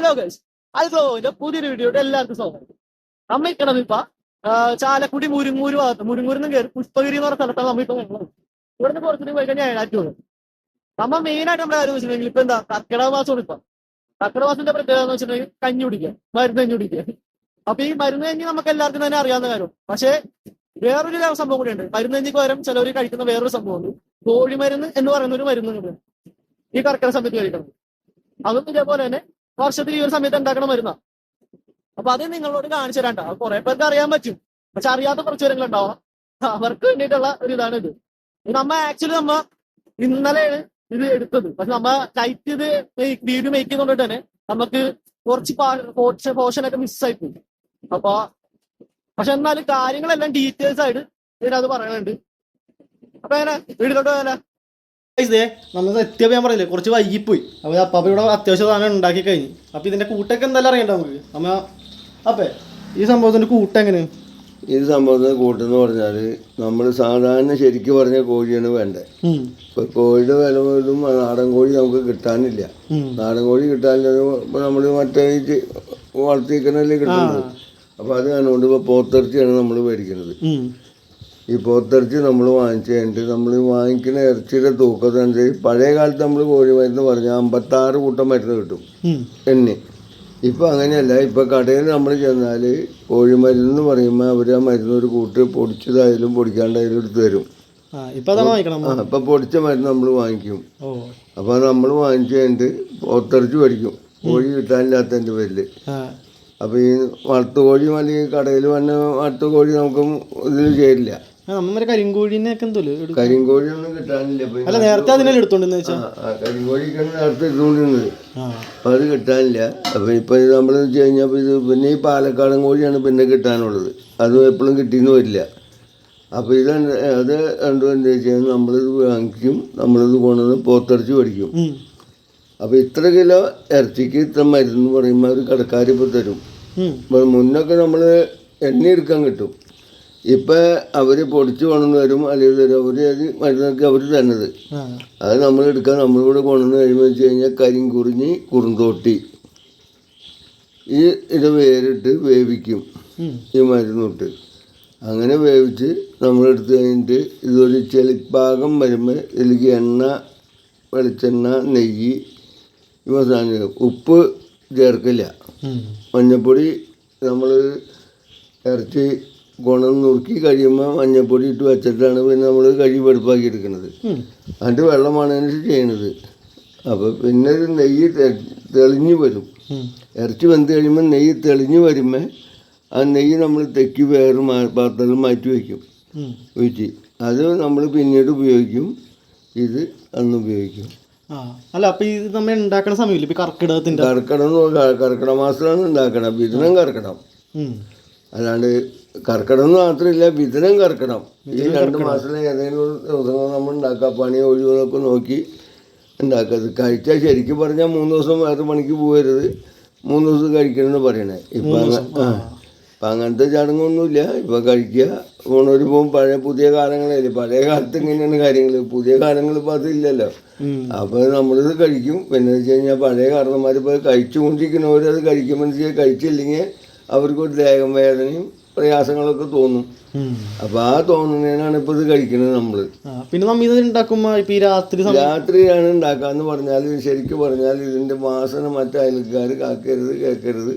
Hello guys അൽഗ്ലോവിന്റെ പുതിയൊരു വീഡിയോയുടെ എല്ലാവർക്കും സ്വാഗതം. നമ്മ ഇരിക്കണത് ഇപ്പൊ ചാലക്കുടി മുരുങ്ങൂര് ഭാഗത്ത് മുരുങ്ങൂരിൽ നിന്ന് കയറി പുഷ്പഗിരി എന്ന് പറഞ്ഞ സ്ഥലത്താണ് നമ്മൾ ഇപ്പൊ നിൽക്കുന്നത് നിന്ന് കുറച്ചുകൂടി പോയി കഴിഞ്ഞാൽ ഏഴാറ്റൂർ നമ്മ മെയിൻ ആയിട്ട് നമ്മൾ ആരും വെച്ചിട്ടുണ്ടെങ്കിൽ ഇപ്പൊ എന്താ കർക്കിടക മാസമാണ് ഇപ്പൊ. കർക്കിടക മാസത്തിന്റെ പ്രത്യേകത എന്ന് വെച്ചിട്ടുണ്ടെങ്കിൽ കഞ്ഞി കുടിക്കുക മരുന്ന് കഞ്ഞി കുടിക്കുക. അപ്പൊ ഈ മരുന്ന് കഞ്ഞി നമുക്ക് എല്ലാവർക്കും തന്നെ അറിയാവുന്ന കാര്യം. പക്ഷേ വേറൊരു സംഭവം കൂടി ഉണ്ട്. മരുന്ന് കഞ്ഞിക്ക് പകരം ചിലവർ കഴിക്കുന്ന വേറൊരു സംഭവമുണ്ട് കോഴിമരുന്ന് എന്ന് പറയുന്ന ഒരു മരുന്ന് ഈ കർക്കിടക സമയത്ത് കഴിക്കണം. അതും ഇതേപോലെ തന്നെ വർഷത്തിൽ ഈ ഒരു സമയത്ത് ഉണ്ടാക്കണ മരുന്ന. അപ്പൊ അത് നിങ്ങളോട് കാണിച്ചു തരാണ്ട കുറെ പേർക്ക് അറിയാൻ പറ്റും. പക്ഷെ അറിയാത്ത കുറച്ച് പേരെങ്കിലും ഉണ്ടാവാം അവർക്ക് വേണ്ടിയിട്ടുള്ള ഒരു ഇതാണ് ഇത്. നമ്മ ആക്ച്വലി നമ്മ ഇന്നലെയാണ് ഇത് എടുത്തത്. പക്ഷെ നമ്മ ടൈറ്റ് ഇത് വീഡിയോ മേക്ക് ചെയ്തുകൊണ്ട് തന്നെ നമുക്ക് കുറച്ച് പോർഷൻ ഒക്കെ മിസ്സായി പോയി. അപ്പൊ പക്ഷെ എന്നാലും കാര്യങ്ങളെല്ലാം ഡീറ്റെയിൽസ് ആയിട്ട് ഇതിനകത്ത് പറയുന്നുണ്ട് അപ്പൊ എങ്ങനെ? വീട്ടിലോട്ട് പോയാലോ? ഇതേ നമ്മൾ എത്തിയപ്പോൾ ഞാൻ പറഞ്ഞില്ലേ കുറച്ച് വൈകിപ്പോയി. അപ്പോൾ അപ്പം ഇവിടെ അത്യാവശ്യം സാധനം ഉണ്ടാക്കി കഴിഞ്ഞു. അപ്പോൾ ഇതിന്റെ കൂട്ടൊക്കെ എന്തായാലും അറിയണ്ട നമുക്ക്? നമ്മ അപ്പേ ഈ സംഭവത്തിന്റെ കൂട്ട് ഈ സംഭവത്തിന്റെ സംഭവത്തിന് കൂട്ടെന്ന് പറഞ്ഞാൽ നമ്മൾ സാധാരണ ശരിക്കും പറഞ്ഞ കോഴിയാണ് വേണ്ടത് ഇപ്പൊ കോഴിയുടെ വില പോലും നാടൻ കോഴി നമുക്ക് കിട്ടാനില്ല. നാടൻ കോഴി കിട്ടാനില്ല നമ്മൾ മറ്റേ വളർത്തിക്കണല്ലേ കിട്ടുന്നത്. അപ്പൊ അത് കണ്ടുകൊണ്ട് ഇപ്പൊ പോത്തിറച്ചിയാണ് നമ്മൾ മേടിക്കുന്നത്. ഈ പോത്തിറച്ചി നമ്മൾ വാങ്ങിച്ചു കഴിഞ്ഞിട്ട് നമ്മൾ വാങ്ങിക്കുന്ന ഇറച്ചിയുടെ തൂക്കത്തിനനുസരിച്ച് പഴയ കാലത്ത് നമ്മൾ കോഴി മരുന്ന് പറഞ്ഞാൽ അമ്പത്താറ് കൂട്ടം മരുന്ന് കിട്ടും. എണ്ണി. ഇപ്പം അങ്ങനെയല്ല. ഇപ്പം കടയിൽ നമ്മൾ ചെന്നാൽ കോഴിമരുന്ന് എന്ന് പറയുമ്പോൾ അവർ ആ മരുന്ന് ഒരു കൂട്ട് പൊടിച്ചതായാലും പൊടിക്കാണ്ടായാലും എടുത്ത് തരും. ആ ഇപ്പൊ പൊടിച്ച മരുന്ന് നമ്മൾ വാങ്ങിക്കും. ഓ. അപ്പോൾ നമ്മൾ വാങ്ങിച്ചു കഴിഞ്ഞിട്ട് പോത്തിറച്ചി മേടിക്കും. കോഴി കിട്ടാനില്ലാത്തതിന്റെ പേരിൽ അപ്പോൾ ഈ വളർത്തു കോഴിയും അല്ലെങ്കിൽ കടയിൽ വന്ന വളർത്തു കോഴി നമുക്ക് ഇതിൽ ചേരില്ല. നമ്മ കരിങ്കോഴിയൊന്നും കിട്ടാനില്ല. അല്ല നേരത്തെ അതിനെ എടുത്തോണ്ടെന്ന് വെച്ചാ കരിങ്കോഴിക്കാണ് നേരത്തെ അത് കിട്ടാനില്ല. അപ്പൊ ഇപ്പൊ നമ്മൾ വെച്ച് കഴിഞ്ഞാൽ ഇത് പിന്നെ ഈ പാലക്കാടൻ കോഴിയാണ് പിന്നെ കിട്ടാനുള്ളത്. അത് എപ്പോഴും കിട്ടിയെന്ന് വരില്ല. അപ്പോൾ ഇത് എന്ത് അത് രണ്ടും എന്താ വെച്ച് കഴിഞ്ഞാൽ നമ്മളിത് വാങ്ങിക്കും. നമ്മളിത് കൊണ്ടുവന്ന് പോത്തിറച്ചി മേടിക്കും. അപ്പൊ അപ്പോൾ ഇത്ര കിലോ ഇറച്ചിക്ക് ഇത്ര മരുന്ന് പറയുമ്പോൾ അവർ കടക്കാർ ഇപ്പോൾ തരും. മുന്നൊക്കെ നമ്മൾ എണ്ണ എടുക്കാൻ കിട്ടും. ഇപ്പം അവർ പൊടിച്ച് കൊണ്ടുവന്ന് തരും അല്ലെങ്കിൽ തരും അവർ അത് മരുന്നൊക്കെ അവർ തന്നത്. അത് നമ്മൾ എടുക്കാൻ നമ്മളിവിടെ കൊണ്ടുവന്ന് കഴിയുമ്പോൾ വെച്ച് കഴിഞ്ഞാൽ കരിങ്കുറിഞ്ഞി കുറുന്തോട്ടി. ഈ ഇത് വേറിട്ട് വേവിക്കും. ഈ മരുന്നിട്ട്. അങ്ങനെ വേവിച്ച് നമ്മളെടുത്ത് കഴിഞ്ഞിട്ട് ഇതൊരു ചെളിപ്പാകം വരുമ്പോൾ ഇതിലേക്ക് എണ്ണ വെളിച്ചെണ്ണ നെയ്യ് ഇവ സാധനം ഉപ്പ് ചേർക്കില്ല. മഞ്ഞൾപ്പൊടി മഞ്ഞപ്പൊടി നമ്മൾ ഇറച്ചി ഗുണം നുറുക്കി കഴിയുമ്പോൾ മഞ്ഞപ്പൊടി ഇട്ട് വെച്ചിട്ടാണ് പിന്നെ നമ്മൾ കഴി വെടുപ്പാക്കി എടുക്കുന്നത്. അതിന്റെ വെള്ളമാണ് അതിന് ചെയ്യണത് അപ്പോൾ പിന്നെ ഒരു നെയ്യ് തെളിഞ്ഞു വരും. ഇറച്ചി വെന്ത് കഴിയുമ്പോൾ നെയ്യ് തെളിഞ്ഞു വരുമ്പോൾ ആ നെയ്യ് നമ്മൾ തെക്കി വേറെ പാത്രത്തിൽ മാറ്റി വയ്ക്കും ഒഴിച്ച്. അത് നമ്മൾ പിന്നീട് ഉപയോഗിക്കും. ഇത് അന്ന് ഉപയോഗിക്കും. ആ. അല്ല അപ്പൊ ഇത് നമ്മൾ ഉണ്ടാക്കണ സമയമില്ല? ഇപ്പൊ കർക്കിടകത്തിന്റെ കർക്കിടം കർക്കിടക മാസത്തിലാണ് ഉണ്ടാക്കണം വിതനം കർക്കിടം അല്ലാണ്ട് കർക്കിടം എന്ന് മാത്രമില്ല വിതനം കർക്കിടം. ഈ രണ്ട് മാസത്തിലെ ഏതെങ്കിലും ദിവസങ്ങൾ നമ്മൾ ഉണ്ടാക്കുക പണി ഒഴിവൊക്കെ നോക്കി ഉണ്ടാക്കുക. കഴിച്ചാൽ ശരിക്കും പറഞ്ഞാൽ മൂന്ന് ദിവസം വേറെ പണിക്ക് പോകരുത്. മൂന്ന് ദിവസം കഴിക്കണമെന്ന് പറയണേ. ഇപ്പം അങ്ങനെ ഇപ്പം അങ്ങനത്തെ ചടങ്ങൊന്നുമില്ല. ഇപ്പം കഴിക്കുക. പോണൊരു പോകും. പഴയ പുതിയ കാലങ്ങളല്ലേ. പഴയ കാലത്ത് ഇങ്ങനെയാണ് കാര്യങ്ങൾ പുതിയ കാലങ്ങൾ ഇപ്പം അതില്ലല്ലോ ഉം. അപ്പോൾ നമ്മളിത് കഴിക്കും. പിന്നെ വെച്ച് കഴിഞ്ഞാൽ പഴയ കഴിച്ചുകൊണ്ടിരിക്കുന്നവർ അത് കഴിക്കുമ്പോൾ കഴിച്ചില്ലെങ്കിൽ അവർക്കൊരു ദേഹം വേദനയും പ്രയാസങ്ങളൊക്കെ തോന്നും. അപ്പൊ അപ്പോൾ ആ തോന്നുന്നതിനാണ് ഇപ്പൊ ഇത് കഴിക്കുന്നത് നമ്മൾ. പിന്നെ നമ്മ ഇത് ഉണ്ടാക്കുമ്പോ ഇപ്പൊ ഈ രാത്രി രാത്രിയാണ് ഉണ്ടാക്കാന്ന് പറഞ്ഞാൽ ശരിക്കും പറഞ്ഞാൽ ഇതിന്റെ വാസന മറ്റു അയൽക്കാർ കാക്കരുത് കേൾക്കരുത്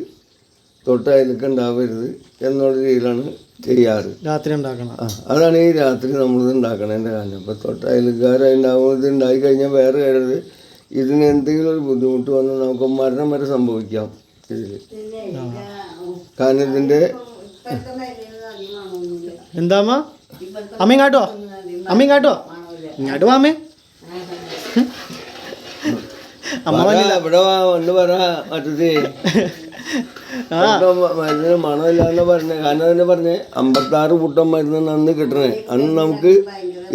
തൊട്ട അയൽക്ക് ഉണ്ടാവരുത് എന്നുള്ള രീതിയിലാണ് ചെയ്യാറ്. രാത്രി ഉണ്ടാക്കണം അതാണ് ഈ രാത്രി നമ്മളിത് ഉണ്ടാക്കണതിന്റെ കാരണം അപ്പോൾ തൊട്ട അയൽക്കാരുണ്ടാവും ഇത് ഉണ്ടായി കഴിഞ്ഞാൽ വേറെ കരുത് ഇതിന് എന്തെങ്കിലും ഒരു ബുദ്ധിമുട്ട് വന്നാൽ നമുക്ക് മരണം വരെ സംഭവിക്കാം. ഇതിൽ കാരണം ഇതിന്റെ എന്താ അമ്മ അമ്മ ഇങ്ങാട്ടോ അമ്മ. ഇങ്ങാട്ടോ വാമേ അമ്മേ ഇവിടെ പറ മരുന്നിന് മണമില്ലാന്ന് പറഞ്ഞേ. കാരണം തന്നെ പറഞ്ഞേ അമ്പത്താറ് കൂട്ടം മരുന്ന് അന്ന് കിട്ടണേ. അന്ന് നമുക്ക്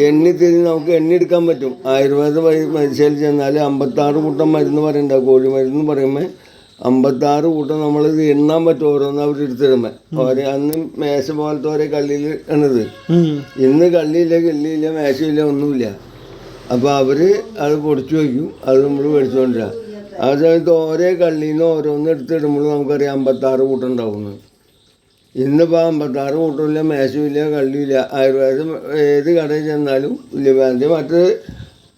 എണ്ണി തിരിഞ്ഞ് നമുക്ക് എണ്ണി എടുക്കാൻ പറ്റും. ആയുർവേദ മരുശയിൽ ചെന്നാൽ അമ്പത്താറ് കൂട്ടം മരുന്ന് പറയണ്ട. കോഴി മരുന്ന് പറയുമ്പോൾ അമ്പത്താറ് കൂട്ടം നമ്മളിത് എണ്ണാൻ പറ്റും ഓരോന്ന് അവർ എടുത്തിടുമ്പോൾ ഓരോ അന്ന് മേശ പോലത്തെ ഓരോ കള്ളിയിൽ ഉം. ഇന്ന് കള്ളിയില്ല കള്ളിയില്ല മേശയില്ല ഒന്നുമില്ല. അപ്പൊ അവർ അത് പൊടിച്ചു വയ്ക്കും അത് നമ്മൾ മേടിച്ചുകൊണ്ടിരാം ആ സമയത്ത് ഓരോ കള്ളിയിൽ നിന്ന് ഓരോന്ന് എടുത്തിടുമ്പോൾ നമുക്കറിയാം അമ്പത്താറ് കൂട്ടം ഉണ്ടാവുന്നു. ഇന്നിപ്പോൾ അമ്പത്താറ് കൂട്ടമില്ല മേശമില്ല കള്ളിയില്ല ആയുർവേദം ഏത് കടയിൽ ചെന്നാലും ഇല്ല മറ്റേ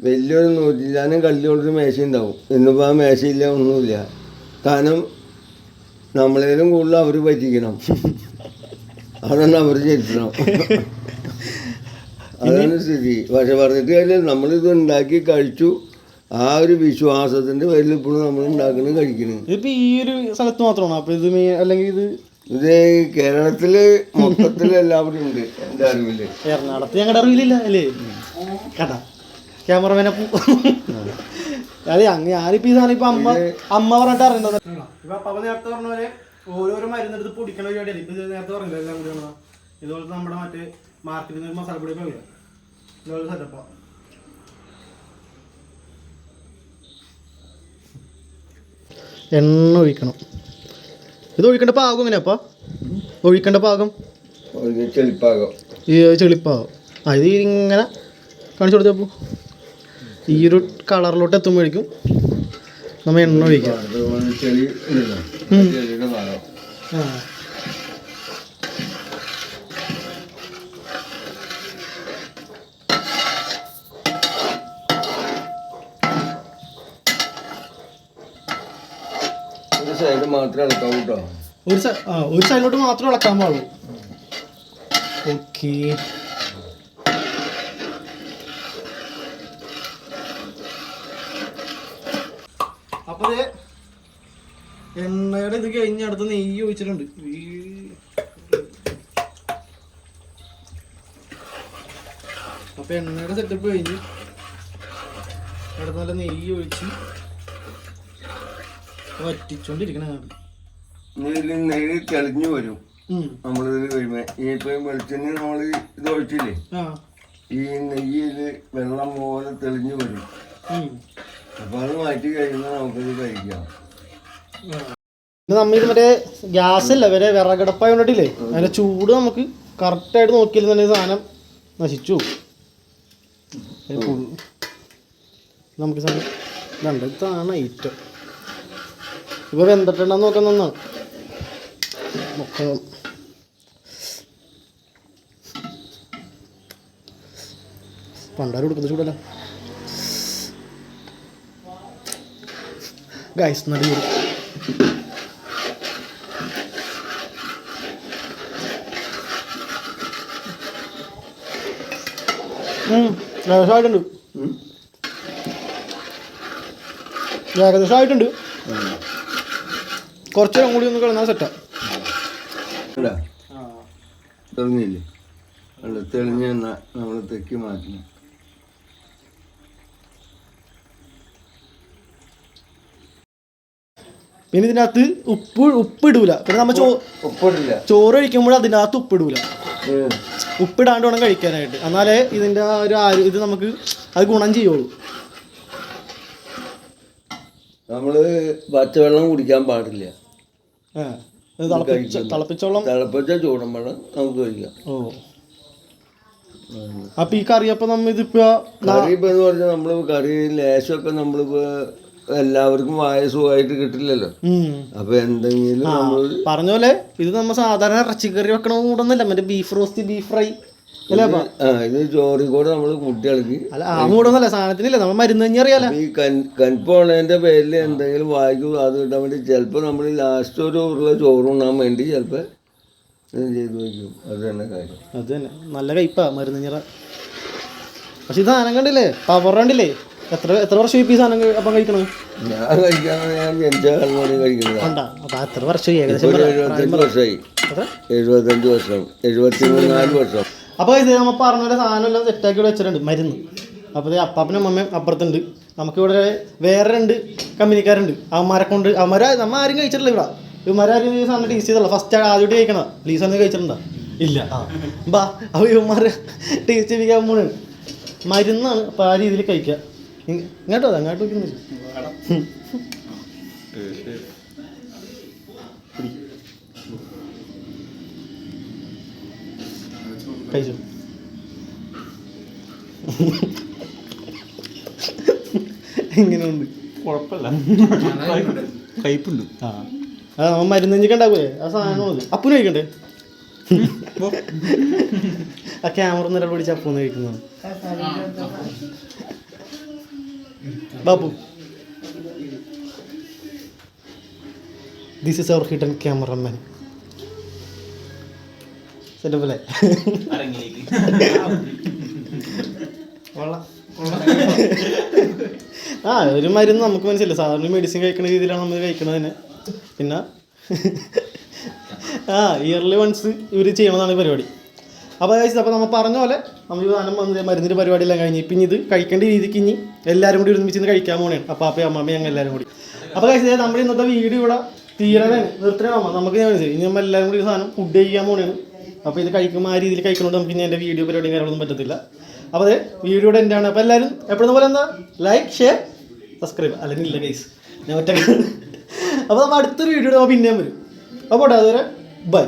വലിയൊരു നൂറ്റില്ലാനും കള്ളിയോടൊരു മേശ ഉണ്ടാവും ഇന്നിപ്പോൾ ആ മേശയില്ല ഒന്നുമില്ല. കാരണം നമ്മളേലും കൂടുതൽ അവർ പറ്റിക്കണം. അതാണ് അവർ ചരിത്രം. അതാണ് സ്ഥിതി. പക്ഷെ പറഞ്ഞിട്ട് കാര്യമില്ല. നമ്മളിത് ഉണ്ടാക്കി കഴിച്ചു. ആ ഒരു വിശ്വാസത്തിന്റെ പേരിൽ ഇപ്പോഴും നമ്മൾ ഉണ്ടാക്കുന്നത് കഴിക്കുന്നത് ഇപ്പൊ ഈ ഒരു സ്ഥലത്ത് മാത്രമാണ്? അപ്പൊ ഇത് അല്ലെങ്കിൽ ഇത് ഇത് കേരളത്തിൽ മൊത്തത്തിൽ എല്ലാവരും ഉണ്ട്. എന്റെ അറിവിൽ. എറണാകുളത്ത് ഞങ്ങളുടെ അറിവിലില്ല അല്ലേ? കഥ ക്യാമറമാനെ അതെ അങ്ങ് ഞാനിപ്പോ ഈ സാധനം ഇപ്പൊ അമ്മ അമ്മ പറഞ്ഞിട്ട് അറിയണ്ടത് ഇപ്പൊ അപ്പ നേരത്തെ പറഞ്ഞ പോലെ ഓരോരോ മരുന്നെടുത്ത് പൊടിക്കണ പരിപാടിയാണ്. ഇപ്പൊ ഇത് നേരത്തെ പറഞ്ഞില്ല എല്ലാം കൂടി ഇതുപോലെ നമ്മുടെ മറ്റേ മാർക്കറ്റിൽ നിന്ന് പൊടി ഒക്കെ ഇതുപോലെ സെറ്റപ്പാ എണ്ണ ഒഴിക്കണം. ഇത് ഒഴിക്കേണ്ട പാകം എങ്ങനെയാപ്പാ ഒഴിക്കേണ്ട പാകം? ചെളിപ്പാകും. ഈ ചെളിപ്പാകും. അത് ഇങ്ങനെ കാണിച്ചു കൊടുത്തപ്പോൾ ഈ ഒരു കളറിലോട്ട് എത്തുമ്പോഴേക്കും നമ്മൾ എണ്ണ ഒഴിക്കാം. ഒരു സൈഡിലോട്ട് മാത്രമേ ഇളക്കാൻ പാടുള്ളൂ. ഓക്കെ. ദേ എണ്ണയുടെ ഇത് കഴിഞ്ഞ് അടുത്ത് നെയ്യ് ഒഴിച്ചിട്ടുണ്ട്. അപ്പൊ എണ്ണയുടെ സെറ്റപ്പ് കഴിഞ്ഞ് അടുത്ത് നല്ല നെയ്യ് ഒഴിച്ച് വറ്റിച്ചോണ്ടിരിക്കണ നെയ്യ് തെളിഞ്ഞു വരും. നമ്മളിത് കഴിയുമ്പോ ഇപ്പം വെളിച്ചെണ്ണ നമ്മൾ ഇത് ഒഴിച്ചില്ലേ? ഈ നെയ്യിൽ വെള്ളം പോലെ തെളിഞ്ഞു വരും. അപ്പോൾ അത് മാറ്റി ഗ്യാസ് അല്ല വരെ വിറകടപ്പായ കൊണ്ടിട്ടില്ലേ? അതിന്റെ ചൂട് നമുക്ക് കറക്റ്റായിട്ട് നോക്കിയിരുന്നുണ്ടെങ്കിൽ സാധനം നശിച്ചു. നമുക്ക് സാധനം ഇതുണ്ട് ഇതാണ് ഐറ്റം ഇപ്പൊ വെന്തിട്ടുണ്ടെന്ന് നോക്കാൻ പണ്ടാരും കൊടുക്കുന്ന ചൂടല്ല? ഗൈസ് ഉം, ഏകദേശമായിട്ടുണ്ട്. ഏകദേശമായിട്ടുണ്ട് കുറച്ച് നേരം കൂടി ഒന്ന് കിടന്നാൽ സെറ്റാ? തെളിഞ്ഞില്ലേ തെളിഞ്ഞ നമ്മൾ തെക്കി മാറ്റണം. പിന്നെ ഇതിനകത്ത് ഉപ്പ് ഉപ്പ് ഇടൂല പിന്നെ നമ്മ ചോ ഉപ്പിടില്ല. ചോറ് കഴിക്കുമ്പോൾ അതിനകത്ത് ഉപ്പ് ഇടൂല ഉം. ഉപ്പിടാണ്ട് വേണം കഴിക്കാനായിട്ട്. എന്നാലേ ഇതിന്റെ ആ ഒരു ആരോ ഇത് നമുക്ക് അത് ഗുണം ചെയ്യുള്ളൂ. നമ്മൾ പച്ചവെള്ളം കുടിക്കാൻ പാടില്ല. ആ. ഇത് തിളപ്പിച്ച തിളപ്പിച്ചോളം തിളപ്പിച്ച ചൂടൻ വെള്ളം നമുക്ക് കഴിക്കാം. ഓ. അപ്പൊ ഈ കറിയപ്പം നമ്മ ഇതിപ്പോ കറി ഇപ്പൊ എന്ന് പറഞ്ഞാൽ നമ്മൾ കറി ലേശമൊക്കെ നമ്മളിപ്പോ എല്ലാവർക്കും വായ സുഖമായിട്ട് കിട്ടില്ലല്ലോ. അപ്പൊ എന്തെങ്കിലും നമ്മൾ പറഞ്ഞ പോലെ ഇത് നമ്മ സാധാരണ ഇറച്ചിക്കറി വെക്കണ കൂടൊന്നല്ല മറ്റേ ബീഫ് റോസ്റ്റ് ബീഫ് ഫ്രൈ ഇത് ചോറി കൂടെ നമ്മൾ കുട്ടികൾക്ക് അല്ല ആ മൂടൊന്നല്ല സാധനത്തിനില്ല നമ്മ മരുന്ന് കഴിഞ്ഞ് അറിയാലോ. ഈ കൻ കൻപോണതിന്റെ പേരിൽ എന്തെങ്കിലും വായിക്കും അത് കിട്ടാൻ വേണ്ടി ചിലപ്പോൾ നമ്മൾ ലാസ്റ്റ് ഒരു ഉരുള ചോറുണ്ണാൻ വേണ്ടി ചിലപ്പോൾ ചെയ്ത് വയ്ക്കും അത് തന്നെ കാര്യം. അത് തന്നെ. നല്ല കയ്പാ മരുന്ന് പക്ഷെ ഇത് സാധനം കണ്ടില്ലേ? പവർ കണ്ടില്ലേ എത്ര എത്ര വർഷം ഈ സാധനം അപ്പം കഴിക്കണം ഞാൻ കഴിക്കാൻ അപ്പൊ എത്ര വർഷം ഏകദേശം ഒരു എഴുപത്തഞ്ച് വർഷമായി എത്ര? എഴുപത്തഞ്ച് വർഷം. എഴുപത്തി നാല് വർഷം. അപ്പോൾ ഇത് നമ്മൾ പറഞ്ഞ സാധനം എല്ലാം സെറ്റാക്കി ഇവിടെ വെച്ചിട്ടുണ്ട്. മരുന്ന്. അപ്പോൾ അപ്പാപ്പനും അമ്മയും അപ്പുറത്തുണ്ട്. നമുക്ക് ഇവിടെ വേറെ രണ്ട് കമ്പനിക്കാരുണ്ട്. അവന്മാരെ കൊണ്ട് അവന്മാരെ നമ്മ ആരും കഴിച്ചിട്ടില്ല ഇവിടെ. ഇവന്മാരും ഈ സാധനം ടീസ് ചെയ്തല്ല ഫസ്റ്റ് ആദ്യമായിട്ട് കഴിക്കണ പ്ലീസ് അന്ന് കഴിച്ചിട്ടുണ്ടോ? ഇല്ല. ആ. ബാ അപ്പോൾ ഇവന്മാർ ടേസ്റ്റ് ചെയ്യിക്കാൻ പോണാണ് മരുന്നാണ് അപ്പോൾ ആ രീതിയിൽ കഴിക്കുക. ഇങ്ങോട്ടോ അങ്ങോട്ട് വയ്ക്കുന്നു കഴിച്ചു? എങ്ങനെയുണ്ട് കുഴപ്പമില്ല. കയ്പുണ്ട് ആ. അത് നമ്മൾ മരുന്ന് കഴിഞ്ഞിട്ട് ഉണ്ടാക്കൂലേ? ആ സാധനം മതി അപ്പു കഴിക്കണ്ടേ? ആ ക്യാമറ നില പിടിച്ച് അപ്പൂന്ന് കഴിക്കുന്നതാണ്. Babu. This is our hidden cameraman സെറ്റപ്പല്ലേ ആ ഒരു മരുന്ന് നമുക്ക് മനസ്സിലായി. സാധാരണ മെഡിസിൻ കഴിക്കുന്ന രീതിയിലാണ് നമ്മൾ കഴിക്കുന്നത് തന്നെ. പിന്നെ ആ ഇയർലി വൺസ് ഇവർ ചെയ്യണതാണ് ഈ പരിപാടി. അപ്പോൾ അതായത് അപ്പോൾ നമ്മൾ പറഞ്ഞ പോലെ നമ്മൾ സാധനം വന്ന് മരുന്നിന്റെ പരിപാടിയെല്ലാം കഴിഞ്ഞ്. പിന്നെ ഇത് കഴിക്കേണ്ട രീതിക്ക് ഇനി എല്ലാവരും കൂടി ഒരുമിച്ച് കഴിക്കാൻ പോകണേ അപ്പോൾ അപ്പം അമ്മമ്മയും ഞങ്ങൾ എല്ലാവരും കൂടി. അപ്പോൾ കഴിച്ചത് നമ്മുടെ ഇന്നത്തെ വീഡിയോ ഇവിടെ തീരണേ നിർത്തണേ അമ്മ നമുക്ക് ഞാൻ മനസ്സിലായി. ഇനി നമ്മൾ എല്ലാവരും കൂടി സാധനം ഫുഡ് കഴിക്കാൻ പോകണേ അപ്പോൾ ഇത് കഴിക്കുമ്പോൾ ആ രീതിയിൽ കഴിക്കണോണ്ട് നമുക്ക് ഇനി എന്റെ വീഡിയോ പരിപാടിയും കാര്യങ്ങളൊന്നും പറ്റത്തില്ല. അപ്പോൾ അതെ വീഡിയോ എന്റെ ആണ്. അപ്പോൾ എല്ലാവരും എപ്പോഴും പോലെ എന്താ? ലൈക്ക് ഷെയർ സബ്സ്ക്രൈബ് അല്ലെങ്കിൽ ഇല്ല ഗൈസ് ഞാൻ ഒറ്റ അപ്പോൾ നമ്മൾ അടുത്തൊരു വീഡിയോ നമ്മൾ പിന്നെയും വരും. അപ്പോൾ അതുവരെ ബൈ